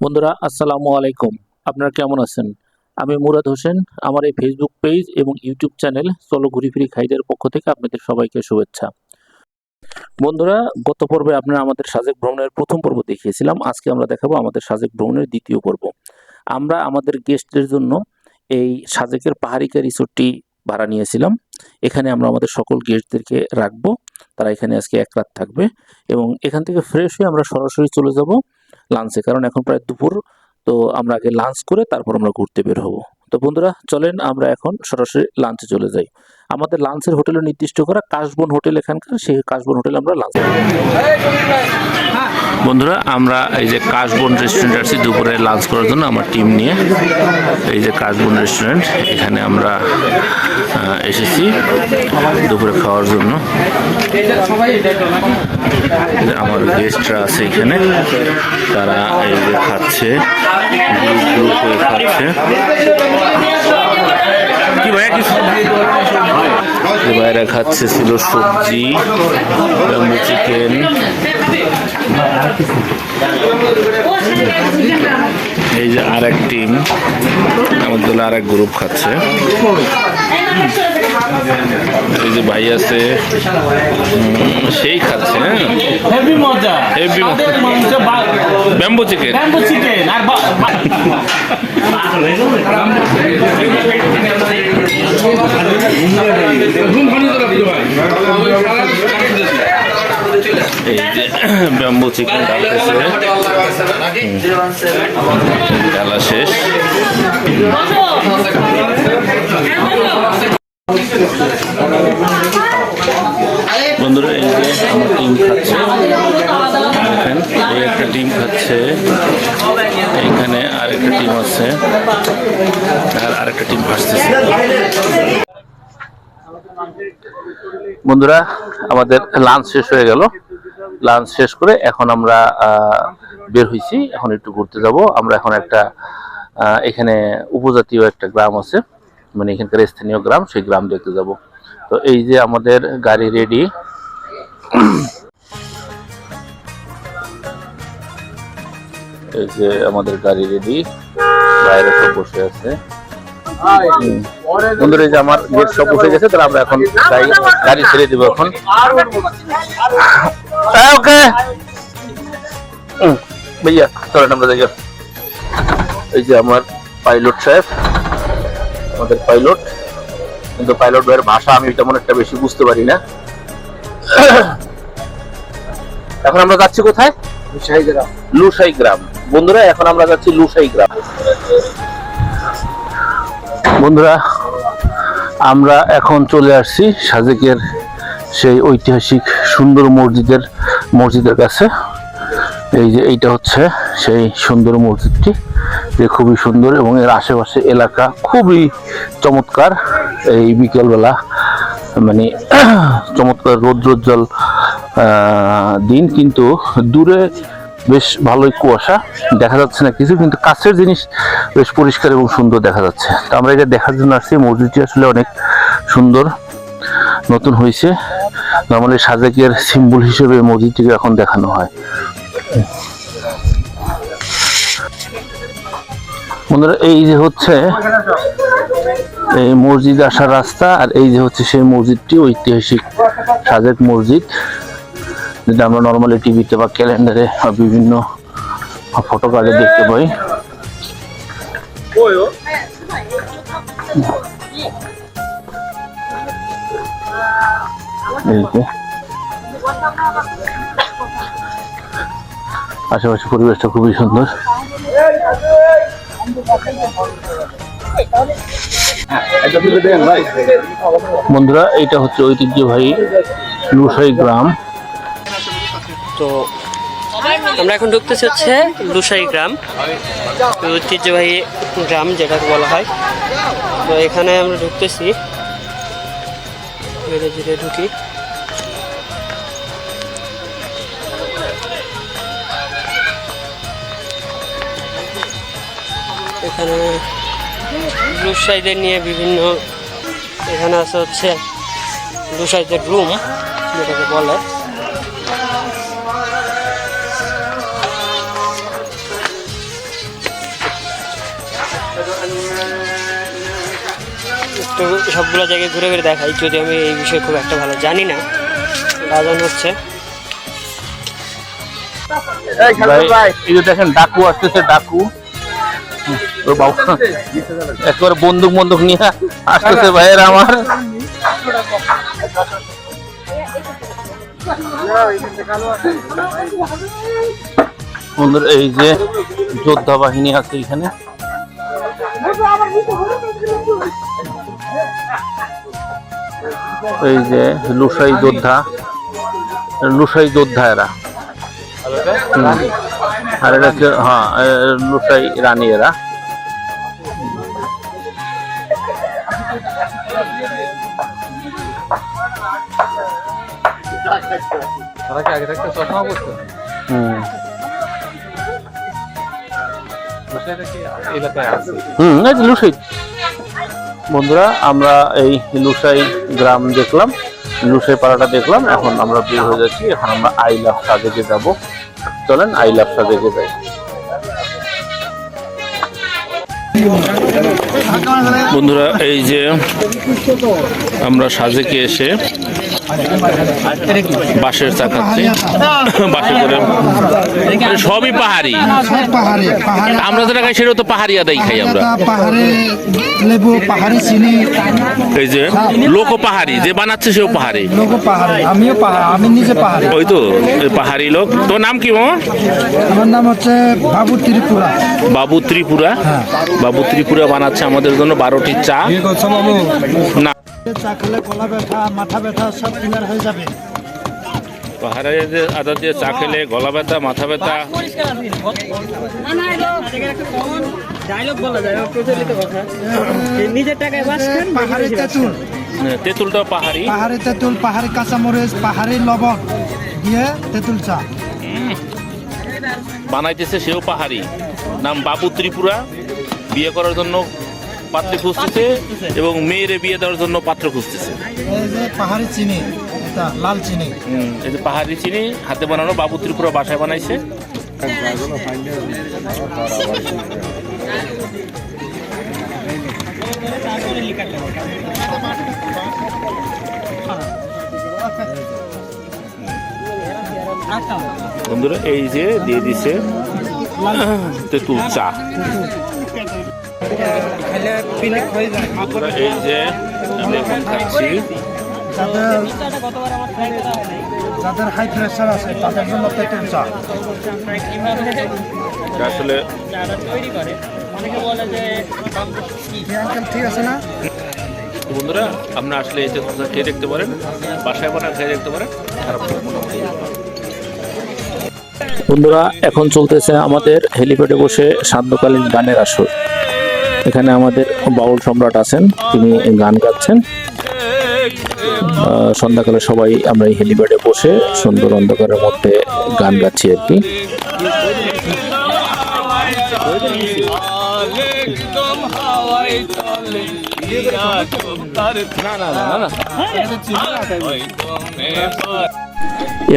বন্ধুরা, আসসালামু আলাইকুম। আপনারা কেমন আছেন? আমি মুরাদ হোসেন, আমার এই ফেসবুক পেজ এবং ইউটিউব চ্যানেল চলো ঘুরি ফিরি খাইদের পক্ষ থেকে আপনাদের সবাইকে শুভেচ্ছা। বন্ধুরা, গত পর্বে আপনারা আমাদের সাজেক ভ্রমণের প্রথম পর্ব দেখিয়েছিলাম। আজকে আমরা দেখাবো আমাদের সাজেক ভ্রমণের দ্বিতীয় পর্ব। আমরা আমাদের গেস্টদের জন্য এই সাজেকের পাহাড়িকা রিসোর্টটি ভাড়া নিয়েছিলাম। এখানে আমরা আমাদের সকল গেস্টদেরকে রাখব। তারা এখানে আজকে এক রাত থাকবে এবং এখান থেকে ফ্রেশ হয়ে আমরা সরাসরি চলে যাব। লাঞ্চে কারণ এখন প্রায় দুপুর, তো আমরা আগে লাঞ্চ করে তারপর আমরা ঘুরতে বের হব। তো বন্ধুরা, চলেন আমরা এখন সরাসরি লাঞ্চে চলে যাই। আমাদের লাঞ্চের হোটেলে নির্দিষ্ট করা কাশবন হোটেল এখানকার, সেই কাশবন হোটেলে আমরা লাঞ্চ বন্ধুরা, আমরা এই যে কাশবন রেস্টুরেন্ট আসছি দুপুরে লাঞ্চ করার জন্য, আমার টিম নিয়ে। এই যে কাশবন রেস্টুরেন্ট এখানে আমরা এসেছি দুপুরে খাওয়ার জন্য। আমার গেস্টরা আছে এখানে। তারা এই যে খাচ্ছে খাচ্ছে। কি ভাইয়া ভাইরা খাচ্ছে ছিল সবজি, ব্যাম্বু চিকেন এই যে আর এক টিম আমাদের আর এক গ্রুপ খাচ্ছে। এই যে ভাই আছে সেই খাচ্ছে হ্যাঁ? হেভি মজা। মজা। ব্যাম্বু চিকেন ব্যাম্বু চিকেন আর এই যে ব্যাম্বু চিকেন ডালতেছে ডালা শেষ। বন্ধুরা, এই যে আমার টিম খাচ্ছে। দেখেন, এই একটা টিম খাচ্ছে। এইখানে আরেকটা টিম আছে। আর আরেকটা টিম আসতেছে বন্ধুরা, আমাদের লাঞ্চ শেষ হয়ে গেল। লাঞ্চ শেষ করে এখন আমরা বের হয়েছি এখন একটু ঘুরতে যাব। আমরা এখন একটা এখানে উপজাতীয় একটা গ্রাম আছে। মানে এখানকার স্থানীয় গ্রাম, সেই গ্রাম দেখতে যাব। তো এই যে আমাদের গাড়ি রেডি এই যে আমাদের গাড়ি রেডি বাইরে সব বসে আছে। বন্ধুরা যে আমার গেট সব বসে গেছে, তাহলে আমরা এখন গাড়ি ছেড়ে দেবো এখন। ওকে। ভাইয়া, চলেন আমরা যাই। এই যে আমার পাইলট সাহেব। আমাদের পাইলট কিন্তু পাইলট ভাইয়ের ভাষা আমি তেমন একটা বেশি বুঝতে পারি না। এখন আমরা যাচ্ছি কোথায়? লুসাই গ্রাম বন্ধুরা এখন আমরা যাচ্ছি লুসাই গ্রাম বন্ধুরা আমরা এখন চলে আসছি সাজেকের সেই ঐতিহাসিক সুন্দর মসজিদের মসজিদের কাছে। এই যে এইটা হচ্ছে সেই সুন্দর মসজিদটি। যে খুবই সুন্দর এবং এর আশেপাশে এলাকা খুবই চমৎকার। এই বিকেলবেলা মানে চমৎকার রৌদ্রোজ্জ্বল দিন, কিন্তু দূরে বেশ ভালোই কুয়াশা দেখা যাচ্ছে না কিছু, কিন্তু কাছের জিনিস বেশ পরিষ্কার এবং সুন্দর দেখা যাচ্ছে। তো আমরা এটা দেখার জন্য আসছি। মসজিদটি আসলে অনেক সুন্দর, নতুন হয়েছে। নর্মালি সাজেকের সিম্বল হিসেবে মসজিদটিকে এখন দেখানো হয়। বন্ধুরা, এই যে হচ্ছে এই মসজিদ আসার রাস্তা আর এই যে হচ্ছে সেই মসজিদটি, ঐতিহাসিক সাজেক মসজিদ, যেটা আমরা নর্মালি টিভিতে বা ক্যালেন্ডারে বিভিন্ন ফটো কার্ডে দেখতে পাই। আশেপাশে পরিবেশটা খুবই সুন্দর। বন্ধুরা, এইটা হচ্ছে ঐতিহ্যবাহী লুসাই গ্রাম। তো আমরা এখন ঢুকতেছি হচ্ছে লুসাই গ্রাম। ঐতিহ্যবাহী গ্রাম যেটাকে বলা হয়। তো এখানে আমরা ঢুকতেছি। ধীরে ধীরে ঢুকি। এখানে ব্যবসায়ীদের নিয়ে বিভিন্ন এখানে আছে হচ্ছে ব্যবসায়ীদের রুম যেটাকে বলে। একটু সবগুলো জায়গায় ঘুরে ঘুরে দেখাই যদি আমি এই বিষয়ে খুব একটা ভালো জানি না। রাজন হচ্ছে। এই দেখেন ডাকু আসতেছে ডাকু। ও বাবা একবার বন্দুক বন্দুক নিয়ে আসতেছে ভাইয়ের আমার। বন্ধুরা এই যে যোদ্ধা বাহিনী আছে এখানে। এই যে লুসাই যোদ্ধা লুসাই যোদ্ধা এরা। আর এটা? হচ্ছে হ্যাঁ লুসাই রানী এরা। তারা কি আগে থাকতে চশমা হুম। হুম এই লুসাই। বন্ধুরা আমরা এই লুসাই গ্রাম দেখলাম লুসাই পাড়াটা দেখলাম এখন আমরা বের হয়ে যাচ্ছি এখন আমরা আই লাভ সাজেকে যাব। চলেন আই লাভ সাজেকে যাই। বন্ধুরা এই যে আমরা সাজেকে এসে বাঁশের করে সবই পাহাড়ি। আমরা যেটা খাই সেটা তো পাহাড়ি আদাই খাই আমরা। এই যে লোক পাহাড়ি, যে বানাচ্ছে সেও পাহাড়ি। পাহাড়ে ওই তো পাহাড়ি লোক। তোর নাম কি আমার নাম হচ্ছে বাবু ত্রিপুরা বাবু ত্রিপুরা। বাবু ত্রিপুরা বানাচ্ছে আমাদের জন্য বারোটি চা। না। চা খেলে গলা ব্যথা মাথা ব্যথা সব ক্লিয়ার হয়ে যাবে। পাহাড়ে যে আদা দিয়ে চা খেলে গলা ব্যথা মাথা ব্যথা। ডায়লগ বলা যায় প্রচলিত কথা। নিজের টাকায় বাস পাহাড়ে তেঁতুল। তেঁতুলটা পাহাড়ি। পাহাড়ে তেঁতুল পাহাড়ি কাঁচামরিচ পাহাড়ি লবণ দিয়ে তেঁতুল চা। বানাইতেছে সেও পাহাড়ি। নাম বাবু ত্রিপুরা। বিয়ে করার জন্য পাত্রী খুঁজতেছে এবং মেয়েরে বিয়ে দেওয়ার জন্য পাত্র খুঁজতেছে। পাহাড়ি চিনি লাল চিনি। হুম, এই যে পাহাড়ি চিনি হাতে বানানো বাবু ত্রিপুরা বাসায় বানাইছে। বন্ধুরা এই যে দিয়ে দিছে তেঁতুল চা। এই যে যাদের হাই প্রেশার আছে তাদের জন্য তেঁতুল চা আসলে ঠিক আছে না বন্ধুরা, আপনারা আসলে এই চা খেয়ে দেখতে পারেন? বাসায় বানা খেয়ে দেখতে পারেন? খারাপ বন্ধুরা, এখন চলতেছে আমাদের হেলিপ্যাডে বসে সান্ধ্যকালীন গানের আসর। এখানে আমাদের বাউল সম্রাট আছেন, তিনি গান গাচ্ছেন। সন্ধ্যাকালে সবাই আমরা এই হেলিপ্যাডে বসে সুন্দর অন্ধকারের মধ্যে গান গাচ্ছি আর কি।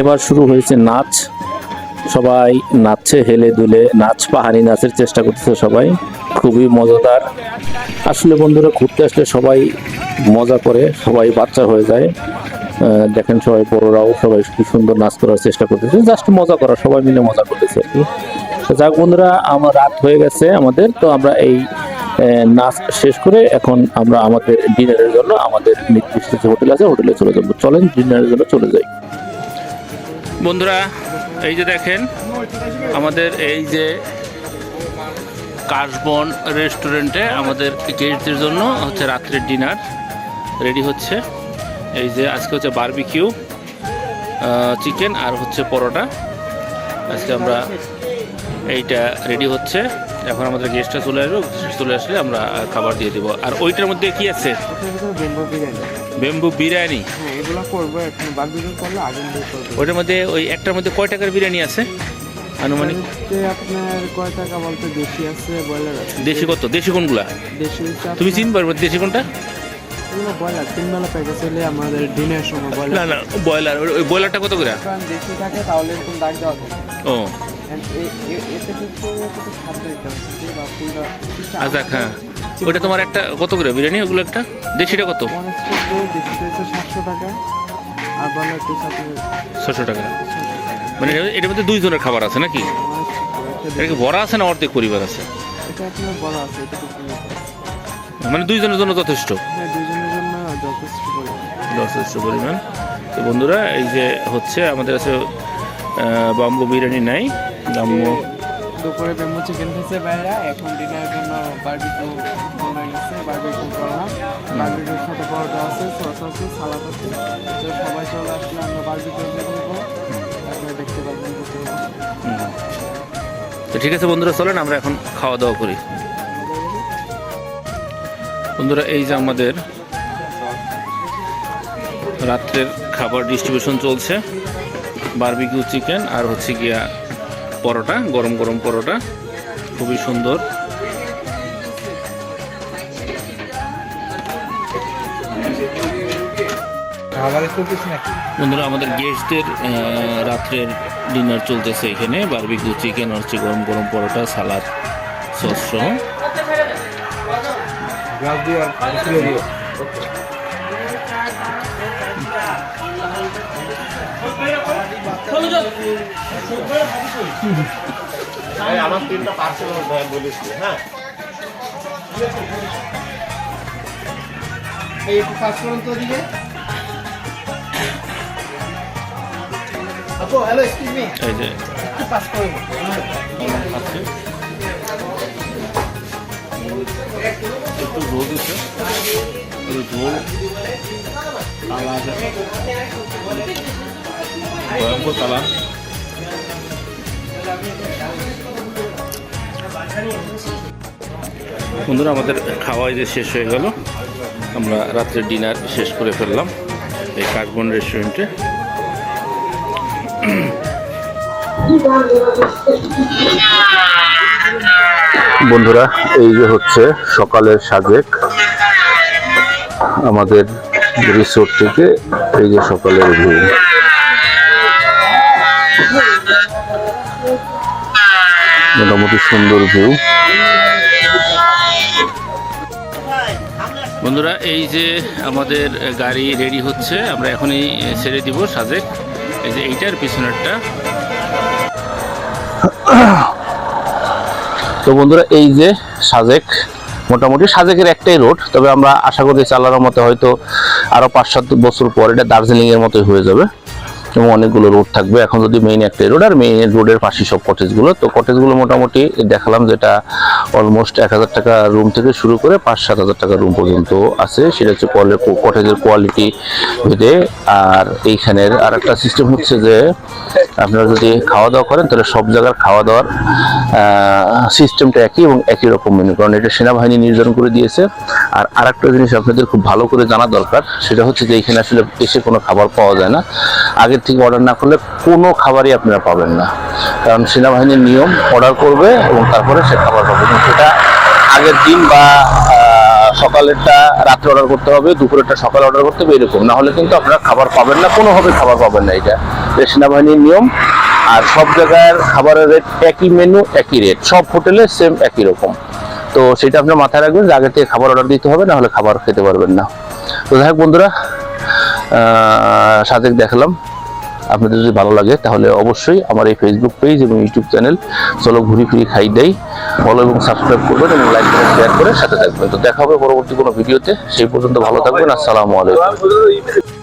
এবার শুরু হয়েছে নাচ। সবাই নাচছে, হেলে দুলে, নাচ, পাহাড়ি নাচের চেষ্টা করতেছে সবাই। খুবই মজাদার। আসলে বন্ধুরা, ঘুরতে আসলে সবাই মজা করে, সবাই বাচ্চা হয়ে যায়। দেখেন সবাই বড়রাও, সবাই কি সুন্দর নাচ করার চেষ্টা করতেছে। জাস্ট মজা করা, সবাই মিলে মজা করতেছে আর কি। যাক বন্ধুরা, আমার রাত হয়ে গেছে আমাদের, তো আমরা এই নাচ শেষ করে এখন আমরা আমাদের ডিনারের জন্য আমাদের নির্দিষ্ট যে হোটেল আছে, হোটেলে চলে যাব। চলেন, ডিনারের জন্য চলে যাই। বন্ধুরা, এই যে দেখেন, আমাদের এই যে কাশবন রেস্টুরেন্টে আমাদের গেস্টদের জন্য হচ্ছে রাত্রের ডিনার রেডি হচ্ছে। এই যে আজকে হচ্ছে বারবিকিউ চিকেন আর হচ্ছে পরোটা। আজকে আমরা এইটা রেডি হচ্ছে। এখন আমাদের গেস্টটা চলে আসবে চলে আসলে আমরা খাবার দিয়ে দেবো। আর ওইটার মধ্যে কি আছে? বেম্বু বিরিয়ানি। হ্যাঁ ওইটার মধ্যে ওই একটার মধ্যে কয় টাকার বিরিয়ানি আছে? আনুমানিক? আপনার কয় টাকা বলতে? দেশি আছে ব্রয়লার আছে। দেশি কত? দেশি কোনগুলা? দেশি তুমি চিনতে পারবে দেশি কোনটা? ব্রয়লার তিন বেলা প্যাকেজ হলে আমাদের দিনের সময় ব্রয়লার। না ব্রয়লার ওই ব্রয়লারটা কত করে? দেশি থাকে তাহলে এরকম দাগ দেওয়া ও। আচ্ছা হ্যাঁ। ওইটা তোমার একটা কত করে? বিরিয়ানি ওগুলো একটা? দেশিটা কত? সাতশো টাকা আর ছশো টাকা। মানে এটার মধ্যে দুইজনের খাবার আছে নাকি? এটা কি বড়া আছে না অর্ধেক পরিবার আছে? এটা আপনার বড় আছে এটা মানে দুইজনের জন্য যথেষ্ট? হ্যাঁ জন্য যথেষ্ট পরিমাণ। যথেষ্ট পরিমাণ। তো বন্ধুরা এই যে হচ্ছে আমাদের কাছে বাম্বু বিরিয়ানি নাই বাম্বু দুপুরে বেমো চিকেন খেয়েছে বাইরা এখন ডিনারের জন্য বারবিকিউ গেছে বারবিকিউ করলাম বারবিকিউর সাথে পরোটা আছে সস আছে সালাদ আছে। তো সবাই চলে আসলে আমরা বারবিকিউ তো ঠিক আছে বন্ধুরা, চলেন আমরা এখন খাওয়া দাওয়া করি। বন্ধুরা, এই যে আমাদের রাত্রের খাবার ডিস্ট্রিবিউশন চলছে। বার্বিকিউ চিকেন আর হচ্ছে গিয়া পরোটা গরম গরম পরোটা। খুবই সুন্দর। বন্ধুরা আমাদের গেস্টদের রাত্রের ডিনার চলতেছে এখানে। বারবিকিউ চিকেন হচ্ছে গরম গরম পরোটা সালাদ সস সহ। এই যে। আছে। একটু ঝোল দিচ্ছে একটু ঝোল কালার ভয়ঙ্কর কালার বন্ধুরা আমাদের খাওয়াই যে শেষ হয়ে গেল। আমরা রাত্রের ডিনার শেষ করে ফেললাম এই কাশবন রেস্টুরেন্টে। বন্ধুরা, এই যে হচ্ছে সকালের সাজেক। আমাদের রিসোর্ট থেকে এই যে সকালের ভিউ মোটামুটি সুন্দর ভিউ বন্ধুরা, এই যে আমাদের গাড়ি রেডি হচ্ছে, আমরা এখনই ছেড়ে দিব সাজেক। এই এইটার পিছনেরটা। তো বন্ধুরা, এই যে সাজেক, মোটামুটি সাজেকের একটাই রোড, তবে আমরা আশা করি চালানোর মতো হয়তো আরও পাঁচ সাত বছর পর এটা দার্জিলিং এর মতোই হয়ে যাবে। এবং অনেকগুলো রোড থাকবে। এখন যদি মেইন একটাই রোড আর মেইন রোডের পাশে সব কটেজগুলো তো কটেজগুলো মোটামুটি দেখালাম যেটা অলমোস্ট এক হাজার টাকা রুম থেকে শুরু করে পাঁচ সাত হাজার টাকা রুম পর্যন্ত আছে। সেটা হচ্ছে কটেজের কোয়ালিটি ভেদে। আর এইখানের আর একটা সিস্টেম হচ্ছে যে, আপনারা যদি খাওয়া দাওয়া করেন, তাহলে সব জায়গার খাওয়া দাওয়ার সিস্টেমটা একই এবং একই রকম মেনু কারণ এটা সেনাবাহিনী নির্ধারণ করে দিয়েছে। আর আরেকটা জিনিস আপনাদের খুব ভালো করে জানা দরকার, সেটা হচ্ছে যে এখানে আসলে এসে কোনো খাবার পাওয়া যায় না। আগের থেকে অর্ডার না করলে কোনো খাবারই আপনারা পাবেন না। কারণ সেনাবাহিনীর নিয়ম অর্ডার করবে এবং তারপরে সে খাবার পাবে। সেটা আগের দিন বা সকালেরটা, রাত্রে অর্ডার করতে হবে, দুপুরেরটা সকালে অর্ডার করতে হবে, এরকম। না হলে কিন্তু আপনারা খাবার পাবেন না, কোনোভাবে খাবার পাবেন না এটা। সেনাবাহিনীর নিয়ম। আর সব জায়গার খাবারের রেট একই মেনু একই রেট সব হোটেলে সেম একই রকম। তো সেটা আপনার মাথায় রাখবেন যে আগে থেকে খাবার অর্ডার দিতে হবে না হলে খাবার খেতে পারবেন না। তো যাই বন্ধুরা সাজেক দেখলাম। আপনাদের যদি ভালো লাগে, তাহলে অবশ্যই আমার এই ফেসবুক পেজ এবং ইউটিউব চ্যানেল চলো ঘুরি ফিরি খাই দেই। ফলো এবং সাবস্ক্রাইব করবেন এবং লাইক করে শেয়ার করে সাথে থাকবেন। তো দেখা হবে পরবর্তী কোনো ভিডিওতে সেই পর্যন্ত ভালো থাকবেন। আসসালামু আলাইকুম।